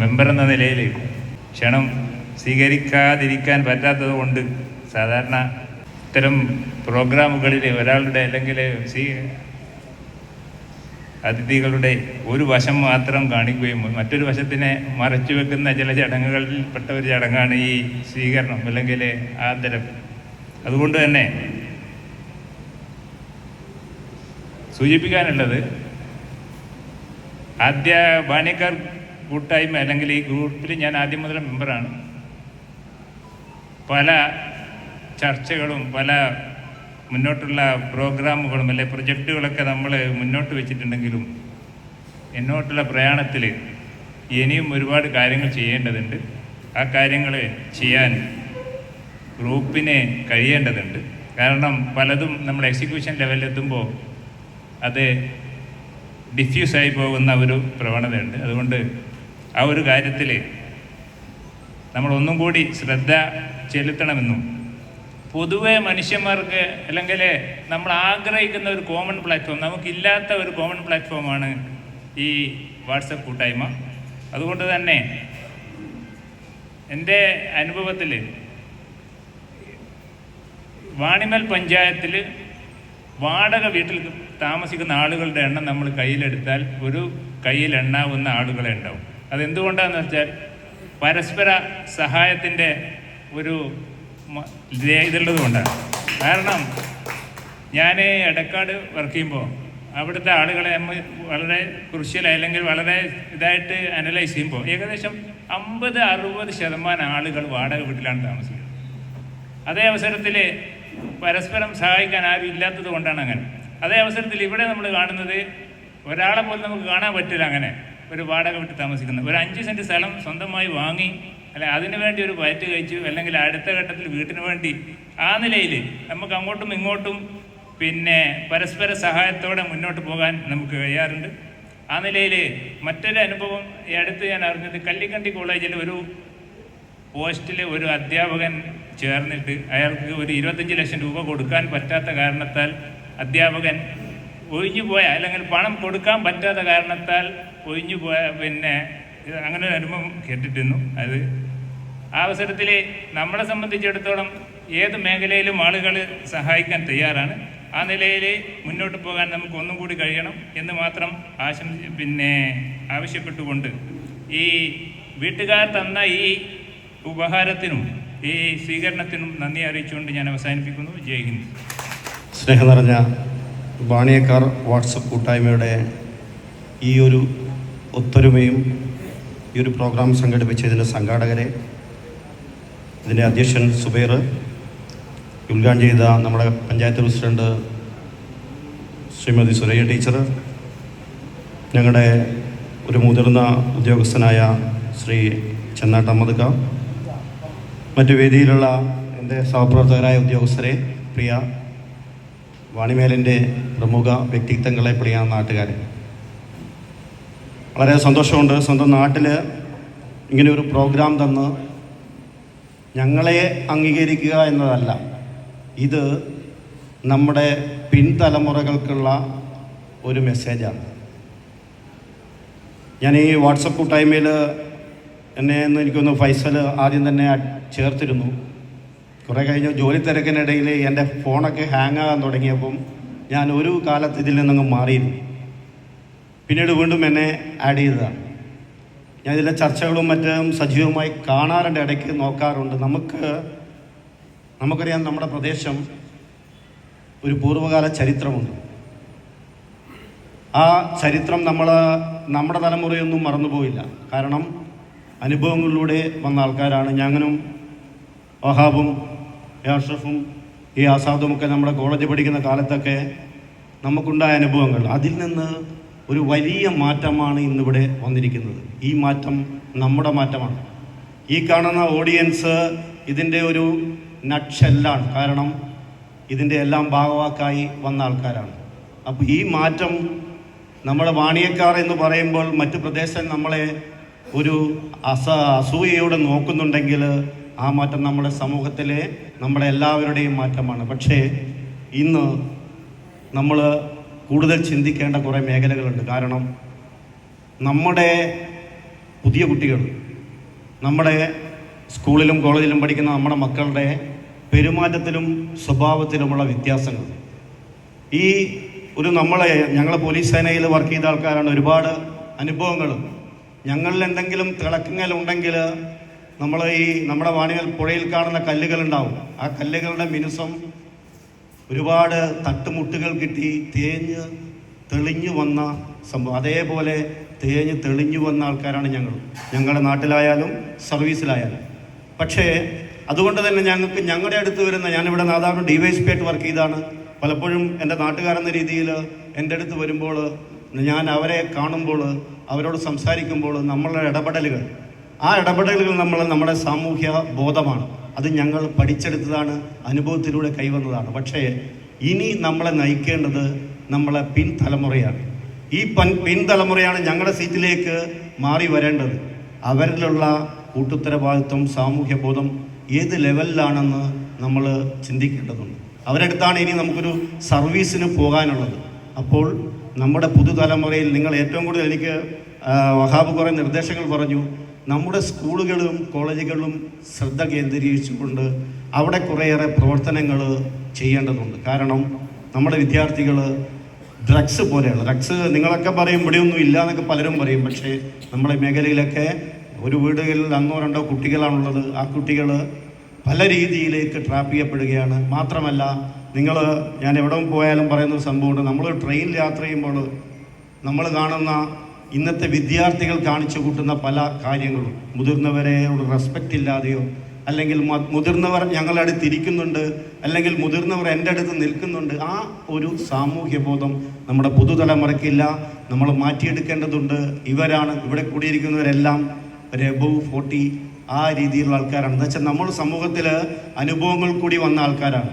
Member എന്ന നിലയിൽ ക്ഷണം സ്വീകരിക്കാതിരിക്കാൻ പറ്റാത്തത് കൊണ്ട് സാധാരണ ഇത്തരം പ്രോഗ്രാമുകളിൽ ഒരാളുടെ അല്ലെങ്കിൽ സ്വീ അതിഥികളുടെ ഒരു വശം മാത്രം കാണിക്കുകയും മറ്റൊരു വശത്തിനെ മറച്ചു വെക്കുന്ന ചില ചടങ്ങുകളിൽ പെട്ട ഒരു ചടങ്ങാണ് ഈ സ്വീകരണം അല്ലെങ്കിൽ ആദരം. അതുകൊണ്ട് തന്നെ സൂചിപ്പിക്കാനുള്ളത് ആദ്യ ബാണിക്കാർ കൂട്ടായ്മ അല്ലെങ്കിൽ ഈ ഗ്രൂപ്പിൽ ഞാൻ ആദ്യം മുതൽ മെമ്പറാണ്. പല ചർച്ചകളും പല മുന്നോട്ടുള്ള പ്രോഗ്രാമുകളും അല്ലെ പ്രൊജക്റ്റുകളൊക്കെ നമ്മൾ മുന്നോട്ട് വെച്ചിട്ടുണ്ടെങ്കിലും എന്നോട്ടുള്ള പ്രയാണത്തിൽ ഇനിയും ഒരുപാട് കാര്യങ്ങൾ ചെയ്യേണ്ടതുണ്ട്. ആ കാര്യങ്ങൾ ചെയ്യാൻ ഗ്രൂപ്പിനെ കഴിയേണ്ടതുണ്ട്. കാരണം പലതും നമ്മൾ എക്സിക്യൂഷൻ ലെവലിലെത്തുമ്പോൾ അത് ഡിഫ്യൂസായി പോകുന്ന ഒരു പ്രവണതയുണ്ട്. അതുകൊണ്ട് ആ ഒരു കാര്യത്തിൽ നമ്മൾ ഒന്നും കൂടി ശ്രദ്ധ ചെലുത്തണമെന്നും പൊതുവെ മനുഷ്യന്മാർക്ക് അല്ലെങ്കിൽ നമ്മൾ ആഗ്രഹിക്കുന്ന ഒരു കോമൺ പ്ലാറ്റ്ഫോം നമുക്കില്ലാത്ത ഒരു കോമൺ പ്ലാറ്റ്ഫോമാണ് ഈ വാട്സപ്പ് കൂട്ടായ്മ. അതുകൊണ്ട് തന്നെ എന്റെ അനുഭവത്തിൽ വാണിമൽ പഞ്ചായത്തിൽ വാടക വീട്ടിൽ താമസിക്കുന്ന ആളുകളുടെ എണ്ണം നമ്മൾ കയ്യിലെടുത്താൽ ഒരു കയ്യിൽ എണ്ണാവുന്ന ആളുകളെ ഉണ്ടാവും. അതെന്തുകൊണ്ടാണെന്ന് വെച്ചാൽ പരസ്പര സഹായത്തിന്റെ ഒരു ഇതുള്ളത് കൊണ്ടാണ്. കാരണം ഞാൻ എടക്കാട് വർക്ക് ചെയ്യുമ്പോൾ അവിടുത്തെ ആളുകളെ നമ്മൾ വളരെ ക്രുഷ്യൽ അല്ലെങ്കിൽ വളരെ ഇതായിട്ട് അനലൈസ് ചെയ്യുമ്പോൾ ഏകദേശം അമ്പത് അറുപത് ശതമാനം ആളുകൾ വാടക വീട്ടിലാണ് താമസിക്കുന്നത്. അതേ അവസരത്തിൽ പരസ്പരം സഹായിക്കാൻ ആരും ഇല്ലാത്തത് കൊണ്ടാണ് അങ്ങനെ. അതേ അവസരത്തിൽ ഇവിടെ നമ്മൾ കാണുന്നത് ഒരാളെ പോലും നമുക്ക് കാണാൻ പറ്റില്ല അങ്ങനെ. ഒരു വാടക വിട്ട് താമസിക്കുന്നത്. ഒരു അഞ്ച് സെന്റ് സ്ഥലം സ്വന്തമായി വാങ്ങി അല്ലെ അതിനു വേണ്ടി ഒരു പയറ്റ് കഴിച്ചു അല്ലെങ്കിൽ അടുത്ത ഘട്ടത്തിൽ വീട്ടിന് വേണ്ടി ആ നിലയിൽ നമുക്ക് അങ്ങോട്ടും ഇങ്ങോട്ടും പിന്നെ പരസ്പര സഹായത്തോടെ മുന്നോട്ട് പോകാൻ നമുക്ക് കഴിയാറുണ്ട്. ആ നിലയിൽ മറ്റൊരു അനുഭവം ഈ അടുത്ത് ഞാൻ അറിഞ്ഞത് കല്ലിക്കണ്ടി കോളേജിൽ ഒരു പോസ്റ്റിൽ ഒരു അധ്യാപകൻ ചേർന്നിട്ട് അയാൾക്ക് ഒരു ഇരുപത്തഞ്ച് ലക്ഷം രൂപ കൊടുക്കാൻ പറ്റാത്ത കാരണത്താൽ അധ്യാപകൻ ഒഴിഞ്ഞു പോയ അല്ലെങ്കിൽ പണം കൊടുക്കാൻ പറ്റാത്ത കാരണത്താൽ ഒഴിഞ്ഞു പോയ പിന്നെ അങ്ങനെ ഒരു അനുഭവം കേട്ടിരുന്നു അത് ആ അവസരത്തിൽ നമ്മളെ സംബന്ധിച്ചിടത്തോളം ഏത് മേഖലയിലും ആളുകൾ സഹായിക്കാൻ തയ്യാറാണ്. ആ നിലയിൽ മുന്നോട്ട് പോകാൻ നമുക്ക് ഒന്നും കൂടി കഴിയണം എന്ന് മാത്രം ആശംസ പിന്നെ ആവശ്യപ്പെട്ടുകൊണ്ട് ഈ വീട്ടുകാർ തന്ന ഈ ഉപഹാരത്തിനും ഈ സ്വീകരണത്തിനും നന്ദി അറിയിച്ചുകൊണ്ട് ഞാൻ അവസാനിപ്പിക്കുന്നു. ജയ് ഹിന്ദ്. സ്നേഹം നിറഞ്ഞ വാണിയക്കാർ വാട്സപ്പ് കൂട്ടായ്മയുടെ ഈ ഒരു ഒത്തൊരുമയും ഈ ഒരു പ്രോഗ്രാം സംഘടിപ്പിച്ചതിന്റെ സംഘാടകരെ ഇതിന്റെ അധ്യക്ഷൻ സുബൈർ ഉദ്ഘാടനം ചെയ്ത നമ്മുടെ പഞ്ചായത്ത് പ്രസിഡന്റ് ശ്രീമതി സുരയ്യ ടീച്ചർ ഞങ്ങളുടെ ഒരു മുതിർന്ന ഉദ്യോഗസ്ഥനായ ശ്രീ ചെന്നാട്ട മധുക മറ്റു വേദിയിലുള്ള എന്റെ സഹപ്രവർത്തകരായ ഉദ്യോഗസ്ഥരെ പ്രിയ വാണിമേലിന്റെ പ്രമുഖ വ്യക്തിത്വങ്ങളെ പ്രിയ നാട്ടുകാരെ. വളരെ സന്തോഷമുണ്ട്. സ്വന്തം നാട്ടിൽ ഇങ്ങനെ ഒരു പ്രോഗ്രാം തന്ന് ഞങ്ങളെ അംഗീകരിക്കുക എന്നതല്ല. ഇത് നമ്മുടെ പിൻതലമുറകൾക്കുള്ള ഒരു മെസ്സേജാണ് ഞാൻ ഈ വാട്സപ്പ് കൂട്ടായ്മയിൽ എന്നെ എന്ന് എനിക്കൊന്ന് ഫൈസൽ ആദ്യം തന്നെ ചേർത്തിരുന്നു. കുറേ കഴിഞ്ഞ് ജോലി തിരക്കിനിടയിൽ എന്റെ ഫോണൊക്കെ ഹാങ് ആകാൻ തുടങ്ങിയപ്പം ഞാൻ ഒരു കാലത്ത് ഇതിൽ നിന്നങ്ങ് മാറിയിരുന്നു. പിന്നീട് വീണ്ടും എന്നെ ആഡ് ചെയ്തതാണ്. ഞാൻ ഇതിലെ ചർച്ചകളും മറ്റും സജീവമായി കാണാറുണ്ട് ഇടയ്ക്ക് നോക്കാറുണ്ട്. നമുക്ക് നമുക്കറിയാം നമ്മുടെ പ്രദേശം ഒരു പൂർവകാല ചരിത്രമുണ്ട്. ആ ചരിത്രം നമ്മൾ നമ്മുടെ തലമുറയൊന്നും മറന്നുപോയില്ല. കാരണം അനുഭവങ്ങളിലൂടെ വന്ന ആൾക്കാരാണ് ഞാനും വഹാബും യാഷഫും ഈ ആസാദും ഒക്കെ നമ്മുടെ കോളേജ് പഠിക്കുന്ന കാലത്തൊക്കെ നമുക്കുണ്ടായ അനുഭവങ്ങൾ. അതിൽ നിന്ന് ഒരു വലിയ മാറ്റമാണ് ഇന്നിവിടെ വന്നിരിക്കുന്നത്. ഈ മാറ്റം നമ്മുടെ മാറ്റമാണ്. ഈ കാണുന്ന ഓഡിയൻസ് ഇതിന്റെ ഒരു നട്ഷെല്ലാണ് കാരണം ഇതിന്റെ എല്ലാം ഭാഗവാക്കായി വന്ന ആൾക്കാരാണ്. അപ്പോൾ ഈ മാറ്റം നമ്മുടെ വാണിയക്കാർ എന്ന് പറയുമ്പോൾ മറ്റു പ്രദേശം നമ്മളെ ഒരു അസ അസൂയയോടെ നോക്കുന്നുണ്ടെങ്കിൽ ആ മാറ്റം നമ്മുടെ സമൂഹത്തിലെ നമ്മുടെ എല്ലാവരുടെയും മാറ്റമാണ്. പക്ഷേ ഇന്ന് നമ്മൾ കൂടുതൽ ചിന്തിക്കേണ്ട കുറേ മേഖലകളുണ്ട്. കാരണം നമ്മുടെ പുതിയ കുട്ടികൾ നമ്മുടെ സ്കൂളിലും കോളേജിലും പഠിക്കുന്ന നമ്മുടെ മക്കളുടെ പെരുമാറ്റത്തിലും സ്വഭാവത്തിലുമുള്ള വ്യത്യാസങ്ങൾ. ഈ ഒരു നമ്മളെ ഞങ്ങൾ പോലീസ് സേനയിൽ വർക്ക് ചെയ്ത ആൾക്കാരാണ് ഒരുപാട് അനുഭവങ്ങൾ. ഞങ്ങളിൽ എന്തെങ്കിലും തിളക്കങ്ങളുണ്ടെങ്കിൽ നമ്മൾ ഈ നമ്മുടെ വാണികൾ പുഴയിൽ കാണുന്ന കല്ലുകളുണ്ടാവും ആ കല്ലുകളുടെ മിനുസം ഒരുപാട് തട്ടുമുട്ടുകൾ കിട്ടി തേഞ്ഞ് തെളിഞ്ഞു വന്ന സംഭവം. അതേപോലെ തേഞ്ഞ് തെളിഞ്ഞു വന്ന ആൾക്കാരാണ് ഞങ്ങൾ. ഞങ്ങളുടെ നാട്ടിലായാലും സർവീസിലായാലും. പക്ഷേ അതുകൊണ്ട് തന്നെ ഞങ്ങൾക്ക് ഞങ്ങളുടെ അടുത്ത് വരുന്ന ഞാനിവിടെ Nadapuram D Y S P ആയിട്ട് വർക്ക് ചെയ്താണ്. പലപ്പോഴും എന്റെ നാട്ടുകാരെന്ന രീതിയിൽ എന്റെ അടുത്ത് വരുമ്പോൾ ഞാൻ അവരെ കാണുമ്പോൾ അവരോട് സംസാരിക്കുമ്പോൾ നമ്മളുടെ ഇടപെടലുകൾ. ആ ഇടപെടലുകൾ നമ്മൾ നമ്മുടെ സാമൂഹ്യ ബോധമാണ്. അത് ഞങ്ങൾ പഠിച്ചെടുത്തതാണ് അനുഭവത്തിലൂടെ കൈവന്നതാണ്. പക്ഷേ ഇനി നമ്മളെ നയിക്കേണ്ടത് നമ്മളെ പിൻതലമുറയാണ്. ഈ പൻ പിൻതലമുറയാണ് ഞങ്ങളുടെ സീറ്റിലേക്ക് മാറി വരേണ്ടത്. അവരിലുള്ള കൂട്ടുത്തരവാദിത്വം സാമൂഹ്യ ബോധം ഏത് ലെവലിലാണെന്ന് നമ്മൾ ചിന്തിക്കേണ്ടതുണ്ട്. അവരടുത്താണ് ഇനി നമുക്കൊരു സർവീസിന് പോകാനുള്ളത്. അപ്പോൾ നമ്മുടെ പുതുതലമുറയിൽ നിങ്ങൾ ഏറ്റവും കൂടുതൽ എനിക്ക് വഹാബ് കുറേ നിർദ്ദേശങ്ങൾ പറഞ്ഞു. നമ്മുടെ സ്കൂളുകളും കോളേജുകളും ശ്രദ്ധ കേന്ദ്രീകരിച്ചുകൊണ്ട് അവിടെ കുറേയേറെ പ്രവർത്തനങ്ങൾ ചെയ്യേണ്ടതുണ്ട്. കാരണം നമ്മുടെ വിദ്യാർത്ഥികൾ ഡ്രഗ്സ് പോലെയുള്ള ഡ്രഗ്സ് നിങ്ങളൊക്കെ പറയും ഇവിടെയൊന്നും ഇല്ല എന്നൊക്കെ പലരും പറയും. പക്ഷേ നമ്മുടെ മേഖലയിലൊക്കെ ഒരു വീടുകളിൽ അന്നോ രണ്ടോ കുട്ടികളാണുള്ളത്. ആ കുട്ടികൾ പല രീതിയിലേക്ക് ട്രാപ്പ് ചെയ്യപ്പെടുകയാണ്. മാത്രമല്ല നിങ്ങൾ ഞാൻ എവിടെ പോയാലും പറയുന്ന സംഭവമുണ്ട്. നമ്മൾ ട്രെയിൻ യാത്ര ചെയ്യുമ്പോൾ നമ്മൾ കാണുന്ന ഇന്നത്തെ വിദ്യാർത്ഥികൾ കാണിച്ചു കൂട്ടുന്ന പല കാര്യങ്ങളും. മുതിർന്നവരെ ഒരു റെസ്പെക്റ്റ് ഇല്ലാതെയോ അല്ലെങ്കിൽ മുതിർന്നവർ ഞങ്ങളുടെ അടുത്ത് ഇരിക്കുന്നുണ്ട് അല്ലെങ്കിൽ മുതിർന്നവർ എന്റെ അടുത്ത് നിൽക്കുന്നുണ്ട് ആ ഒരു സാമൂഹ്യ ബോധം നമ്മുടെ പുതുതലമുറയ്ക്കില്ല നമ്മൾ മാറ്റിയെടുക്കേണ്ടതുണ്ട്. ഇവരാണ് ഇവിടെ കൂടിയിരിക്കുന്നവരെല്ലാം ഒരു എബവ് ഫോർട്ടി ആ രീതിയിലുള്ള ആൾക്കാരാണ്. എന്ന് വെച്ചാൽ നമ്മൾ സമൂഹത്തിൽ അനുഭവങ്ങൾ കൂടി വന്ന ആൾക്കാരാണ്.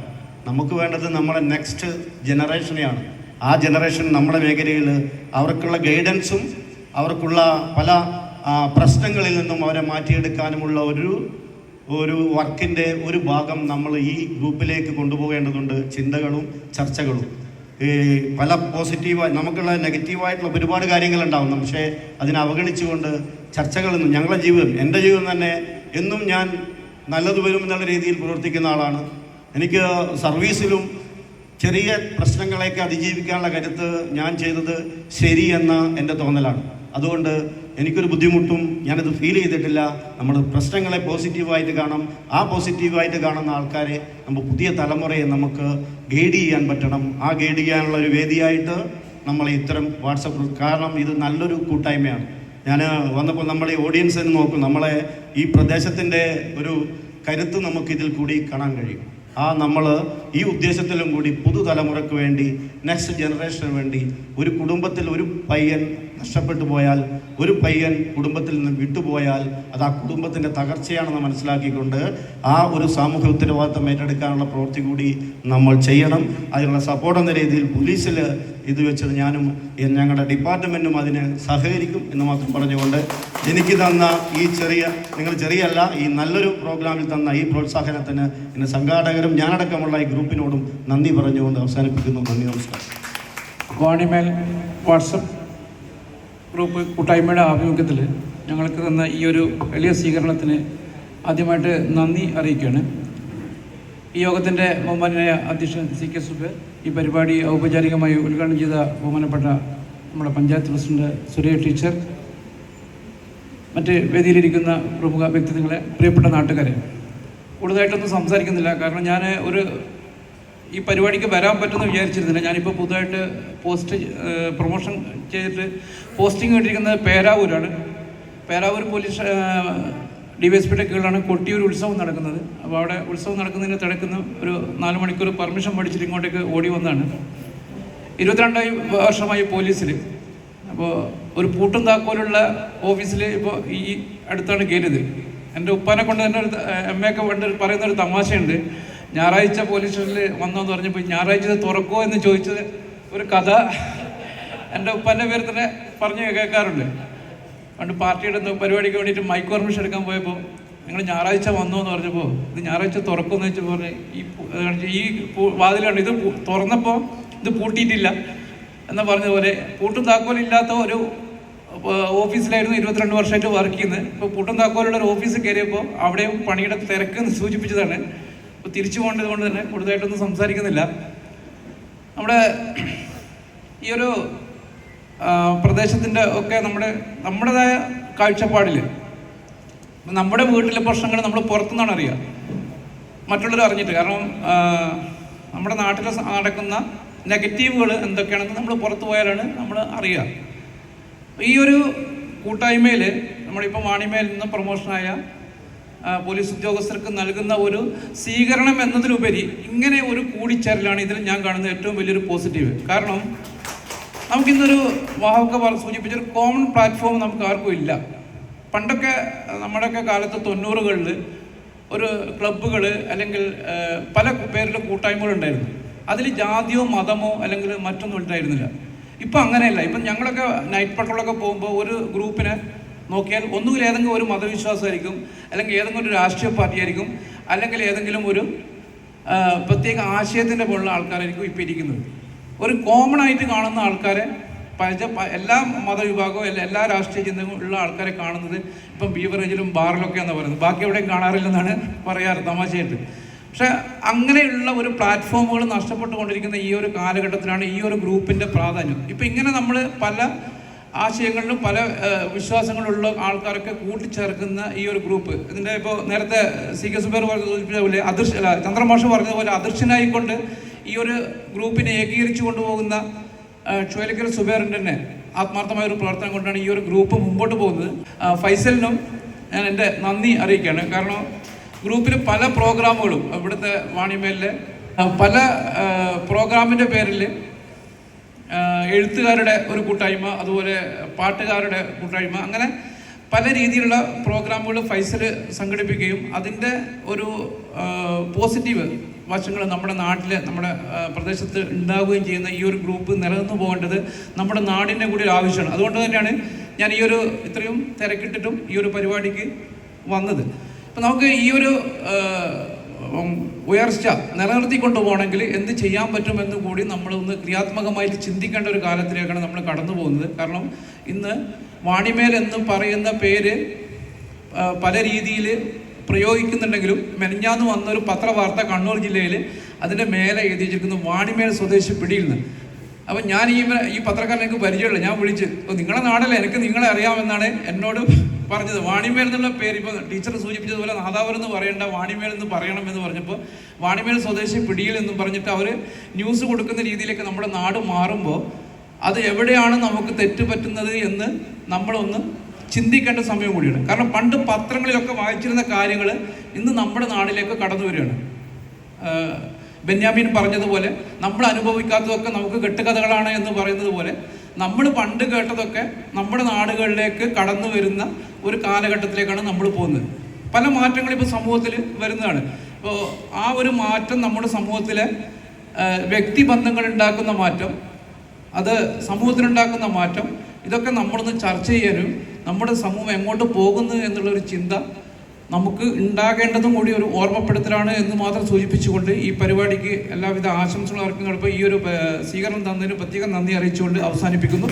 നമുക്ക് വേണ്ടത് നമ്മുടെ നെക്സ്റ്റ് ജനറേഷനെയാണ് ആ ജനറേഷൻ നമ്മുടെ മേഖലയിൽ അവർക്കുള്ള ഗൈഡൻസും അവർക്കുള്ള പല പ്രശ്നങ്ങളിൽ നിന്നും അവരെ മാറ്റിയെടുക്കാനുമുള്ള ഒരു ഒരു വർക്കിന്റെ ഒരു ഭാഗം നമ്മൾ ഈ ഗ്രൂപ്പിലേക്ക് കൊണ്ടുപോകേണ്ടതുണ്ട് ചിന്തകളും ചർച്ചകളും. പല പോസിറ്റീവായി നമുക്കുള്ള നെഗറ്റീവായിട്ടുള്ള ഒരുപാട് കാര്യങ്ങളുണ്ടാവും. പക്ഷേ അതിനെ അവഗണിച്ചുകൊണ്ട് ചർച്ചകളൊന്നും ഞങ്ങളുടെ ജീവിതം എന്റെ ജീവിതം തന്നെ എന്നും ഞാൻ നല്ലത് വരും എന്നുള്ള രീതിയിൽ പ്രവർത്തിക്കുന്ന ആളാണ്. എനിക്ക് സർവീസിലും ചെറിയ പ്രശ്നങ്ങളെയൊക്കെ അതിജീവിക്കാനുള്ള കരുത്ത് ഞാൻ ചെയ്തത് ശരി എന്ന എന്റെ തോന്നലാണ്. അതുകൊണ്ട് എനിക്കൊരു ബുദ്ധിമുട്ടും ഞാനത് ഫീൽ ചെയ്തിട്ടില്ല. നമ്മൾ പ്രശ്നങ്ങളെ പോസിറ്റീവായിട്ട് കാണാം. ആ പോസിറ്റീവായിട്ട് കാണുന്ന ആൾക്കാരെ നമ്മൾ പുതിയ തലമുറയെ നമുക്ക് ഗൈഡ് ചെയ്യാൻ പറ്റണം. ആ ഗൈഡ് ചെയ്യാനുള്ള ഒരു വേദിയായിട്ട് നമ്മൾ ഇത്തരം വാട്സപ്പ് കാരണം ഇത് നല്ലൊരു കൂട്ടായ്മയാണ്. ഞാൻ വന്നപ്പോൾ നമ്മളെ ഓഡിയൻസ് എന്ന് നോക്കും. നമ്മളെ ഈ പ്രദേശത്തിന്റെ ഒരു കരുത്ത് നമുക്ക് ഇതിൽ കൂടി കാണാൻ കഴിയും. ആ നമ്മൾ ഈ ഉദ്ദേശത്തിലും കൂടി പുതുതലമുറയ്ക്ക് വേണ്ടി നെക്സ്റ്റ് ജനറേഷന് വേണ്ടി ഒരു കുടുംബത്തിൽ ഒരു പയ്യൻ നഷ്ടപ്പെട്ടു പോയാൽ ഒരു പയ്യൻ കുടുംബത്തിൽ നിന്ന് വിട്ടുപോയാൽ അത് ആ കുടുംബത്തിന്റെ തകർച്ചയാണെന്ന് മനസ്സിലാക്കിക്കൊണ്ട് ആ ഒരു സാമൂഹ്യ ഉത്തരവാദിത്തം ഏറ്റെടുക്കാനുള്ള പ്രവൃത്തി കൂടി നമ്മൾ ചെയ്യണം. അതിനുള്ള സപ്പോർട്ട് എന്ന രീതിയിൽ പോലീസിൽ ഇത് വെച്ചത് ഞാനും ഞങ്ങളുടെ ഡിപ്പാർട്ട്മെന്റും അതിന് സഹകരിക്കും എന്ന് മാത്രം പറഞ്ഞുകൊണ്ട് എനിക്ക് തന്ന ഈ ചെറിയ നിങ്ങൾ ചെറിയല്ല ഈ നല്ലൊരു പ്രോഗ്രാമിൽ തന്ന ഈ പ്രോത്സാഹനത്തിന് എന്റെ സംഘാടകരും ഞാനടക്കമുള്ള ഈ ഗ്രൂപ്പിനോടും നന്ദി പറഞ്ഞുകൊണ്ട് അവസാനിപ്പിക്കുന്നു. നന്ദി നമസ്കാരം. വാണിമേൽ വാട്സപ്പ് ഗ്രൂപ്പ് കൂട്ടായ്മയുടെ ആഭിമുഖ്യത്തിൽ ഞങ്ങൾക്ക് തന്ന ഈ ഒരു വലിയ സ്വീകരണത്തിന് ആദ്യമായിട്ട് നന്ദി അറിയിക്കുകയാണ്. ഈ യോഗത്തിന്റെ ബഹുമാനായ അധ്യക്ഷൻ സി കെ സുബ് ഈ പരിപാടി ഔപചാരികമായി ഉദ്ഘാടനം ചെയ്ത ബഹുമാനപ്പെട്ട നമ്മുടെ പഞ്ചായത്ത് പ്രസിഡന്റ് സുരേ ടീച്ചർ മറ്റ് വേദിയിലിരിക്കുന്ന പ്രമുഖ വ്യക്തിത്വങ്ങളെ പ്രിയപ്പെട്ട നാട്ടുകാരെ. കൂടുതലായിട്ടൊന്നും സംസാരിക്കുന്നില്ല. കാരണം ഞാൻ ഒരു ഈ പരിപാടിക്ക് വരാൻ പറ്റുമെന്ന് വിചാരിച്ചിരുന്നില്ല. ഞാനിപ്പോൾ പുതുതായിട്ട് പോസ്റ്റ് പ്രൊമോഷൻ ചെയ്തിട്ട് പോസ്റ്റിംഗ് കിട്ടിയിരിക്കുന്നത് പേരാവൂരാണ്. Peravoor police D Y S പിയുടെ കീഴിലാണ് കൊട്ടിയൂർ ഉത്സവം നടക്കുന്നത്. അപ്പോൾ അവിടെ ഉത്സവം നടക്കുന്നതിന് തിടക്കുന്ന ഒരു നാല് മണിക്കൂർ പെർമിഷൻ പഠിച്ചിട്ട് ഇങ്ങോട്ടേക്ക് ഓടി വന്നതാണ്. ഇരുപത്തിരണ്ടായി വർഷമായി പോലീസിൽ അപ്പോൾ ഒരു പൂട്ടും താക്കോലുള്ള ഓഫീസിൽ ഇപ്പോൾ ഈ അടുത്താണ് കയറിയത്. എന്റെ ഉപ്പാനെ കൊണ്ട് തന്നെ ഒരു എം എ ഒക്കെ പറയുന്ന ഒരു തമാശയുണ്ട്. ഞായറാഴ്ച പോലീസ് സ്റ്റേഷനിൽ വന്നോന്ന് പറഞ്ഞപ്പോൾ ഞായറാഴ്ച തുറക്കോ എന്ന് ചോദിച്ചത് ഒരു കഥ എന്റെ ഉപ്പന്റെ പേര് തന്നെ പറഞ്ഞ് കേൾക്കാറുണ്ട്. പണ്ട് പാർട്ടിയുടെ പരിപാടിക്ക് വേണ്ടിയിട്ട് മൈക്ക് പെർമിഷൻ എടുക്കാൻ പോയപ്പോൾ നിങ്ങൾ ഞായറാഴ്ച വന്നോ എന്ന് പറഞ്ഞപ്പോൾ ഇത് ഞായറാഴ്ച തുറക്കുമെന്ന് വെച്ച് പറഞ്ഞ് ഈ ഈ വാതിലാണ് ഇത് തുറന്നപ്പോൾ ഇത് പൂട്ടിയിട്ടില്ല എന്ന് പറഞ്ഞതുപോലെ പൂട്ടും താക്കോലില്ലാത്ത ഒരു ഓഫീസിലായിരുന്നു ഇരുപത്തിരണ്ട് വർഷമായിട്ട് വർക്ക് ചെയ്യുന്നത്. ഇപ്പോൾ പൂട്ടും താക്കോലുള്ള ഒരു ഓഫീസ് കയറിയപ്പോൾ അവിടെയും പണിയുടെ തിരക്ക് സൂചിപ്പിച്ചതാണ്. അപ്പോൾ തിരിച്ചു പോകേണ്ടത് കൊണ്ട് തന്നെ കൂടുതലായിട്ടൊന്നും സംസാരിക്കുന്നില്ല. നമ്മുടെ ഈ ഒരു പ്രദേശത്തിന്റെ ഒക്കെ നമ്മുടെ നമ്മുടേതായ കാഴ്ചപ്പാടിൽ നമ്മുടെ വീട്ടിലെ പ്രശ്നങ്ങൾ നമ്മൾ പുറത്തുനിന്നാണ് അറിയുക. മറ്റുള്ളവർ അറിഞ്ഞിട്ട് കാരണം നമ്മുടെ നാട്ടിൽ നടക്കുന്ന നെഗറ്റീവുകൾ എന്തൊക്കെയാണെന്ന് നമ്മൾ പുറത്തു പോയാലാണ് നമ്മൾ അറിയുക. ഈ ഒരു കൂട്ടായ്മയിൽ നമ്മളിപ്പോൾ വാണിമേൽ നിന്ന് പ്രൊമോഷനായ പോലീസ് ഉദ്യോഗസ്ഥർക്ക് നൽകുന്ന ഒരു സ്വീകരണം എന്നതിലുപരി ഇങ്ങനെ ഒരു കൂടിച്ചേരലാണ് ഇതിൽ ഞാൻ കാണുന്ന ഏറ്റവും വലിയൊരു പോസിറ്റീവ്. കാരണം നമുക്കിന്നൊരു വാഹൊക്കെ സൂചിപ്പിച്ചൊരു കോമൺ പ്ലാറ്റ്ഫോം നമുക്ക് ആർക്കും ഇല്ല. പണ്ടൊക്കെ നമ്മുടെയൊക്കെ കാലത്ത് തൊണ്ണൂറുകളിൽ ഒരു ക്ലബ്ബുകൾ അല്ലെങ്കിൽ പല പേരിൽ കൂട്ടായ്മകളുണ്ടായിരുന്നു അതിൽ ജാതിയോ മതമോ അല്ലെങ്കിൽ മറ്റൊന്നും ഉണ്ടായിരുന്നില്ല. ഇപ്പം അങ്ങനെയല്ല. ഇപ്പം ഞങ്ങളൊക്കെ നൈറ്റ് പട്രോളൊക്കെ പോകുമ്പോൾ ഒരു ഗ്രൂപ്പിനെ നോക്കിയാൽ ഒന്നുകിൽ ഏതെങ്കിലും ഒരു മതവിശ്വാസമായിരിക്കും അല്ലെങ്കിൽ ഏതെങ്കിലും ഒരു രാഷ്ട്രീയ പാർട്ടി ആയിരിക്കും അല്ലെങ്കിൽ ഏതെങ്കിലും ഒരു പ്രത്യേക ആശയത്തിന്റെ പോലുള്ള ആൾക്കാരായിരിക്കും ഇപ്പോൾ ഇരിക്കുന്നത്. ഒരു കോമൺ ആയിട്ട് കാണുന്ന ആൾക്കാരെ പഴച്ച എല്ലാ മതവിഭാഗവും എല്ലാ എല്ലാ രാഷ്ട്രീയ ചിന്തകളും ഉള്ള ആൾക്കാരെ കാണുന്നത് ഇപ്പം ബീവറേജിലും ബാറിലൊക്കെയാണെന്ന് പറയുന്നത്. ബാക്കി എവിടെയും കാണാറില്ലെന്നാണ് പറയാറ് തമാശയായിട്ട്. പക്ഷെ അങ്ങനെയുള്ള ഒരു പ്ലാറ്റ്ഫോമുകൾ നഷ്ടപ്പെട്ടുകൊണ്ടിരിക്കുന്ന ഈ ഒരു കാലഘട്ടത്തിലാണ് ഈ ഒരു ഗ്രൂപ്പിന്റെ പ്രാധാന്യം. ഇപ്പം ഇങ്ങനെ നമ്മൾ പല ആശയങ്ങളിലും പല വിശ്വാസങ്ങളുള്ള ആൾക്കാരൊക്കെ കൂട്ടിച്ചേർക്കുന്ന ഈ ഒരു ഗ്രൂപ്പ്. ഇതിന്റെ ഇപ്പോൾ നേരത്തെ സി കെ സുബേർ പറഞ്ഞ സൂചിപ്പിച്ച പോലെ അദൃശ്യ അല്ല ചന്ദ്രമാഷ പറഞ്ഞതുപോലെ അദൃശ്യനായിക്കൊണ്ട് ഈ ഒരു ഗ്രൂപ്പിനെ ഏകീകരിച്ചു കൊണ്ടുപോകുന്ന ചുഴലിക്കൽ സുബേറിന്റെ തന്നെ ആത്മാർത്ഥമായ ഒരു പ്രവർത്തനം കൊണ്ടാണ് ഈ ഒരു ഗ്രൂപ്പ് മുമ്പോട്ട് പോകുന്നത്. ഫൈസലിനും ഞാൻ എന്റെ നന്ദി അറിയിക്കുകയാണ്. കാരണം ഗ്രൂപ്പിൽ പല പ്രോഗ്രാമുകളും ഇവിടുത്തെ വാണിമേലിലെ പല പ്രോഗ്രാമിന്റെ പേരിൽ എഴുത്തുകാരുടെ ഒരു കൂട്ടായ്മ അതുപോലെ പാട്ടുകാരുടെ കൂട്ടായ്മ അങ്ങനെ പല രീതിയിലുള്ള പ്രോഗ്രാമുകൾ ഫൈസൽ സംഘടിപ്പിക്കുകയും അതിന്റെ ഒരു പോസിറ്റീവ് വശങ്ങൾ നമ്മുടെ നാട്ടിൽ നമ്മുടെ പ്രദേശത്ത് ഉണ്ടാവുകയും ചെയ്യുന്ന ഈ ഒരു ഗ്രൂപ്പ് നിലനിന്ന് പോകേണ്ടത് നമ്മുടെ നാടിന്റെ കൂടി ഒരു ആവശ്യമാണ്. അതുകൊണ്ട് തന്നെയാണ് ഞാൻ ഈ ഒരു ഇത്രയും തിരക്കിട്ടിട്ടും ഈ ഒരു പരിപാടിക്ക് വന്നത്. അപ്പം നമുക്ക് ഈ ഒരു ഉയർച്ച നിലനിർത്തിക്കൊണ്ടു പോകണമെങ്കിൽ എന്ത് ചെയ്യാൻ പറ്റുമെന്ന് കൂടി നമ്മളൊന്ന് ക്രിയാത്മകമായിട്ട് ചിന്തിക്കേണ്ട ഒരു കാലത്തിലേക്കാണ് നമ്മൾ കടന്നു പോകുന്നത്. കാരണം ഇന്ന് വാണിമേൽ എന്ന് പറയുന്ന പേര് പല രീതിയിൽ പ്രയോഗിക്കുന്നുണ്ടെങ്കിലും മെനഞ്ഞാന്ന് വന്നൊരു പത്രവാർത്ത കണ്ണൂർ ജില്ലയിൽ അതിന്റെ മേലെ എഴുതി വെച്ചിരിക്കുന്നു വാണിമേൽ സ്വദേശി പിടിയിൽ നിന്ന് അപ്പം ഞാൻ ഈ ഈ പത്രക്കാരനെ എനിക്ക് പരിചയമുള്ളൂ ഞാൻ വിളിച്ച് നിങ്ങളുടെ നിങ്ങളെ നാടല്ലേ എനിക്ക് നിങ്ങളെ അറിയാമെന്നാണ് എന്നോട് പറഞ്ഞത് വാണിമേൽ എന്നുള്ള പേര് ഇപ്പോൾ ടീച്ചർ സൂചിപ്പിച്ചതുപോലെ നാദാവർ എന്ന് പറയേണ്ട വാണിമേൽ എന്ന് പറയണം എന്ന് പറഞ്ഞപ്പോൾ വാണിമേൽ സ്വദേശി പിടിയിൽ എന്നും പറഞ്ഞിട്ട് അവർ ന്യൂസ് കൊടുക്കുന്ന രീതിയിലേക്ക് നമ്മുടെ നാട് മാറുമ്പോൾ അത് എവിടെയാണ് നമുക്ക് തെറ്റ് പറ്റുന്നത് എന്ന് നമ്മളൊന്ന് ചിന്തിക്കേണ്ട സമയം കൂടിയാണ്. കാരണം പണ്ട് പത്രങ്ങളിലൊക്കെ വായിച്ചിരുന്ന കാര്യങ്ങൾ ഇന്ന് നമ്മുടെ നാടിലേക്ക് കടന്നു വരികയാണ്. ബെന്യാമിൻ പറഞ്ഞതുപോലെ നമ്മൾ അനുഭവിക്കാത്തതൊക്കെ നമുക്ക് കെട്ടുകഥകളാണ് എന്ന് പറയുന്നത് പോലെ നമ്മൾ പണ്ട് കേട്ടതൊക്കെ നമ്മുടെ നാടുകളിലേക്ക് കടന്നു വരുന്ന ഒരു കാലഘട്ടത്തിലേക്കാണ് നമ്മൾ പോകുന്നത്. പല മാറ്റങ്ങളും ഇപ്പോൾ സമൂഹത്തിൽ വരുന്നതാണ്. ഇപ്പോൾ ആ ഒരു മാറ്റം നമ്മുടെ സമൂഹത്തിലെ വ്യക്തി വ്യക്തിബന്ധങ്ങൾ ഉണ്ടാക്കുന്ന മാറ്റം അത് സമൂഹത്തിനുണ്ടാക്കുന്ന മാറ്റം ഇതൊക്കെ നമ്മളൊന്ന് ചർച്ച ചെയ്യാനും നമ്മുടെ സമൂഹം എങ്ങോട്ട് പോകുന്നു എന്നുള്ളൊരു ചിന്ത നമുക്ക് ഉണ്ടാകേണ്ടതും കൂടി ഒരു ഓർമ്മപ്പെടുത്തലാണ് എന്ന് മാത്രം സൂചിപ്പിച്ചുകൊണ്ട് ഈ പരിപാടിക്ക് എല്ലാവിധ ആശംസകളും അർക്കുന്നതോടൊപ്പം ഈ ഒരു സ്വീകരണം തന്നതിന് പ്രത്യേകം നന്ദി അറിയിച്ചുകൊണ്ട് അവസാനിപ്പിക്കുന്നു.